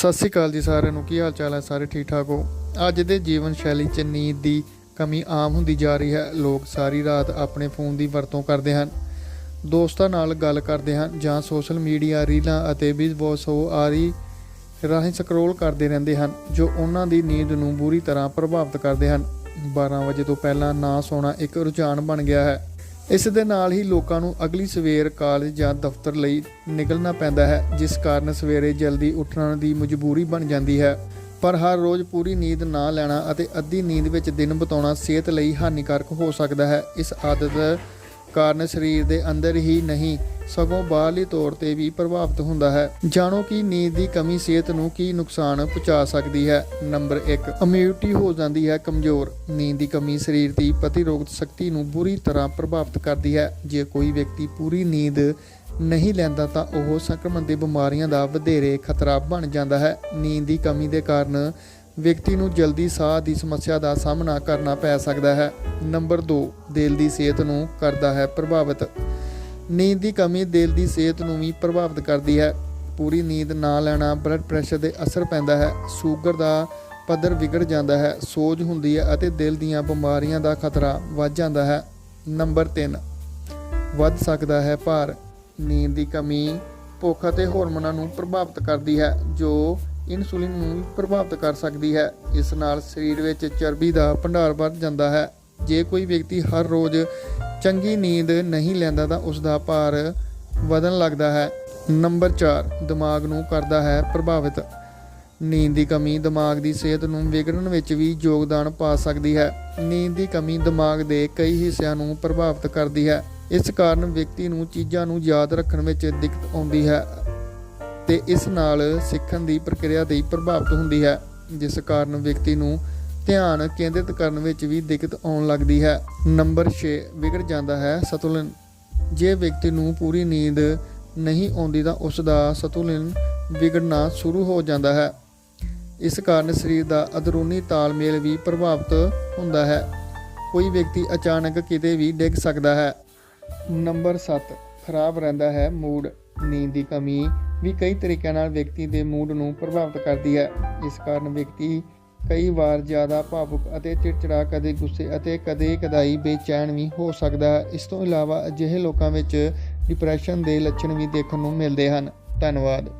ਸਤਿ ਸ਼੍ਰੀ ਅਕਾਲ ਜੀ ਸਾਰਿਆਂ ਨੂੰ, ਕੀ ਹਾਲ ਚਾਲ ਹੈ? ਸਾਰੇ ਠੀਕ ਠਾਕ ਹੋ? ਅੱਜ ਦੇ ਜੀਵਨ ਸ਼ੈਲੀ 'ਚ ਨੀਂਦ ਦੀ ਕਮੀ ਆਮ ਹੁੰਦੀ ਜਾ ਰਹੀ ਹੈ। ਲੋਕ ਸਾਰੀ ਰਾਤ ਆਪਣੇ ਫੋਨ ਦੀ ਵਰਤੋਂ ਕਰਦੇ ਹਨ, ਦੋਸਤਾਂ ਨਾਲ ਗੱਲ ਕਰਦੇ ਹਨ ਜਾਂ ਸੋਸ਼ਲ ਮੀਡੀਆ, ਰੀਲਾਂ ਅਤੇ ਬਿਜ਼ ਬੌਸ ਹੋ ਆਦਿ ਰਾਹੀਂ ਸਕਰੋਲ ਕਰਦੇ ਰਹਿੰਦੇ ਹਨ, ਜੋ ਉਹਨਾਂ ਦੀ ਨੀਂਦ ਨੂੰ ਬੁਰੀ ਤਰ੍ਹਾਂ ਪ੍ਰਭਾਵਿਤ ਕਰਦੇ ਹਨ। 12 ਵਜੇ ਤੋਂ ਪਹਿਲਾਂ ਨਾ ਸੌਣਾ ਇੱਕ ਰੁਝਾਨ ਬਣ ਗਿਆ ਹੈ। ਇਸ ਦੇ ਨਾਲ ਹੀ ਲੋਕਾਂ ਨੂੰ ਅਗਲੀ ਸਵੇਰ ਕਾਲਜ ਜਾਂ ਦਫ਼ਤਰ ਲਈ ਨਿਕਲਣਾ ਪੈਂਦਾ ਹੈ, ਜਿਸ ਕਾਰਨ ਸਵੇਰੇ ਜਲਦੀ ਉੱਠਣ ਦੀ ਮਜਬੂਰੀ ਬਣ ਜਾਂਦੀ ਹੈ। ਪਰ ਹਰ ਰੋਜ਼ ਪੂਰੀ ਨੀਂਦ ਨਾ ਲੈਣਾ ਅਤੇ ਅੱਧੀ ਨੀਂਦ ਵਿੱਚ ਦਿਨ ਬਿਤਾਉਣਾ ਸਿਹਤ ਲਈ ਹਾਨੀਕਾਰਕ ਹੋ ਸਕਦਾ ਹੈ। ਇਸ ਆਦਤ ਕਾਰਨ ਸਰੀਰ ਦੇ ਅੰਦਰ ਹੀ ਨਹੀਂ ਸਗੋਂ ਬਾਹਰਲੀ ਤੌਰ ਤੇ ਵੀ ਪ੍ਰਭਾਵਿਤ ਹੁੰਦਾ ਹੈ। ਜਾਣੋ ਕਿ ਨੀਂਦ ਦੀ ਕਮੀ ਸਿਹਤ ਨੂੰ ਕੀ ਨੁਕਸਾਨ ਪਹੁੰਚਾ ਸਕਦੀ ਹੈ। ਨੰਬਰ 1 ਇਮਿਊਨਿਟੀ ਹੋ ਜਾਂਦੀ ਹੈ ਕਮਜ਼ੋਰ। ਨੀਂਦ ਦੀ ਕਮੀ ਸਰੀਰ ਦੀ ਪ੍ਰਤੀਰੋਧਕ ਸ਼ਕਤੀ ਨੂੰ ਬੁਰੀ ਤਰ੍ਹਾਂ ਪ੍ਰਭਾਵਿਤ ਕਰਦੀ ਹੈ। ਜੇ ਕੋਈ ਵਿਅਕਤੀ ਪੂਰੀ ਨੀਂਦ ਨਹੀਂ ਲੈਂਦਾ ਤਾਂ ਉਹ ਸੰਕਰਮਣ ਦੀ ਬਿਮਾਰੀਆਂ ਦਾ ਵਧੇਰੇ ਖਤਰਾ ਬਣ ਜਾਂਦਾ ਹੈ। ਨੀਂਦ ਦੀ ਕਮੀ ਦੇ ਕਾਰਨ ਵਿਅਕਤੀ ਨੂੰ ਜਲਦੀ ਸਾਹ ਦੀ ਸਮੱਸਿਆ ਦਾ ਸਾਹਮਣਾ ਕਰਨਾ ਪੈ ਸਕਦਾ ਹੈ। ਨੰਬਰ 2 ਦਿਲ ਦੀ ਸਿਹਤ ਨੂੰ ਕਰਦਾ ਹੈ ਪ੍ਰਭਾਵਿਤ। ਨੀਂਦ ਦੀ ਕਮੀ ਦਿਲ ਦੀ ਸਿਹਤ ਨੂੰ ਵੀ ਪ੍ਰਭਾਵਿਤ ਕਰਦੀ ਹੈ। ਪੂਰੀ ਨੀਂਦ ਨਾ ਲੈਣਾ ਬਲੱਡ ਪ੍ਰੈਸ਼ਰ 'ਤੇ ਅਸਰ ਪੈਂਦਾ ਹੈ। ਸ਼ੂਗਰ ਦਾ ਪੱਧਰ ਵਿਗੜ ਜਾਂਦਾ ਹੈ, ਸੋਜ ਹੁੰਦੀ ਹੈ ਅਤੇ ਦਿਲ ਦੀਆਂ ਬਿਮਾਰੀਆਂ ਦਾ ਖਤਰਾ ਵੱਧ ਜਾਂਦਾ ਹੈ। ਨੰਬਰ 3 ਵੱਧ ਸਕਦਾ ਹੈ ਭਾਰ। ਨੀਂਦ ਦੀ ਕਮੀ ਭੁੱਖ ਅਤੇ ਹਾਰਮੋਨਾਂ ਨੂੰ ਪ੍ਰਭਾਵਿਤ ਕਰਦੀ ਹੈ, ਜੋ ਇਨਸੂਲਿਨ ਨੂੰ ਪ੍ਰਭਾਵਿਤ ਕਰ ਸਕਦੀ ਹੈ। ਇਸ ਨਾਲ ਸਰੀਰ ਵਿੱਚ ਚਰਬੀ ਦਾ ਭੰਡਾਰ ਵੱਧ ਜਾਂਦਾ ਹੈ। ਜੇ ਕੋਈ ਵਿਅਕਤੀ ਹਰ ਰੋਜ਼ ਚੰਗੀ ਨੀਂਦ ਨਹੀਂ ਲੈਂਦਾ ਤਾਂ ਉਸ ਦਾ ਭਾਰ ਵਧਣ ਲੱਗਦਾ ਹੈ। ਨੰਬਰ 4 ਦਿਮਾਗ ਨੂੰ ਕਰਦਾ ਹੈ ਪ੍ਰਭਾਵਿਤ। ਨੀਂਦ ਦੀ ਕਮੀ ਦਿਮਾਗ ਦੀ ਸਿਹਤ ਨੂੰ ਵਿਗੜਨ ਵਿੱਚ ਵੀ ਯੋਗਦਾਨ ਪਾ ਸਕਦੀ ਹੈ। ਨੀਂਦ ਦੀ ਕਮੀ ਦਿਮਾਗ ਦੇ ਕਈ ਹਿੱਸਿਆਂ ਨੂੰ ਪ੍ਰਭਾਵਿਤ ਕਰਦੀ ਹੈ। ਇਸ ਕਾਰਨ ਵਿਅਕਤੀ ਨੂੰ ਚੀਜ਼ਾਂ ਨੂੰ ਯਾਦ ਰੱਖਣ ਵਿੱਚ ਦਿੱਕਤ ਆਉਂਦੀ ਹੈ ਤੇ ਇਸ ਨਾਲ ਸਿੱਖਣ ਦੀ ਪ੍ਰਕਿਰਿਆ ਤੇ ਪ੍ਰਭਾਵਿਤ ਹੁੰਦੀ ਹੈ, ਜਿਸ ਕਾਰਨ ਵਿਅਕਤੀ ਨੂੰ ਧਿਆਨ ਕੇਂਦਰਿਤ ਕਰਨ ਵਿੱਚ ਵੀ ਦਿੱਕਤ ਆਉਣ ਲੱਗਦੀ ਹੈ। ਨੰਬਰ 6 ਵਿਗੜ ਜਾਂਦਾ ਹੈ। ਸਤੁਲਨ, ਜੇ ਵਿਅਕਤੀ ਨੂੰ ਪੂਰੀ ਨੀਂਦ ਨਹੀਂ ਆਉਂਦੀ ਤਾਂ ਉਸ ਦਾ ਸੰਤੁਲਨ ਵਿਗੜਨਾ ਸ਼ੁਰੂ ਹੋ ਜਾਂਦਾ ਹੈ। ਇਸ ਕਾਰਨ ਸਰੀਰ ਦਾ ਅੰਦਰੂਨੀ ਤਾਲਮੇਲ ਵੀ ਪ੍ਰਭਾਵਿਤ ਹੁੰਦਾ ਹੈ। ਕੋਈ ਵਿਅਕਤੀ ਅਚਾਨਕ ਕਿਤੇ ਵੀ ਡਿੱਗ ਸਕਦਾ ਹੈ। ਨੰਬਰ 7 ਖਰਾਬ ਰਹਿੰਦਾ ਹੈ। ਮੂਡ, ਨੀਂਦ ਦੀ ਕਮੀ ਵੀ ਕਈ ਤਰੀਕਿਆਂ ਨਾਲ ਵਿਅਕਤੀ ਦੇ ਮੂਡ ਨੂੰ ਪ੍ਰਭਾਵਿਤ ਕਰਦੀ ਹੈ। ਇਸ ਕਾਰਨ ਵਿਅਕਤੀ ਕਈ ਵਾਰ ਜ਼ਿਆਦਾ ਭਾਵੁਕ ਅਤੇ ਚਿੜਚਿੜਾ, ਕਦੇ ਗੁੱਸੇ ਅਤੇ ਕਦੇ ਕਦਾਈ ਬੇਚੈਨ ਵੀ ਹੋ ਸਕਦਾ ਹੈ। ਇਸ ਤੋਂ ਇਲਾਵਾ ਅਜਿਹੇ ਲੋਕਾਂ ਵਿੱਚ ਡਿਪਰੈਸ਼ਨ ਦੇ ਲੱਛਣ ਵੀ ਦੇਖਣ ਨੂੰ ਮਿਲਦੇ ਹਨ। ਧੰਨਵਾਦ।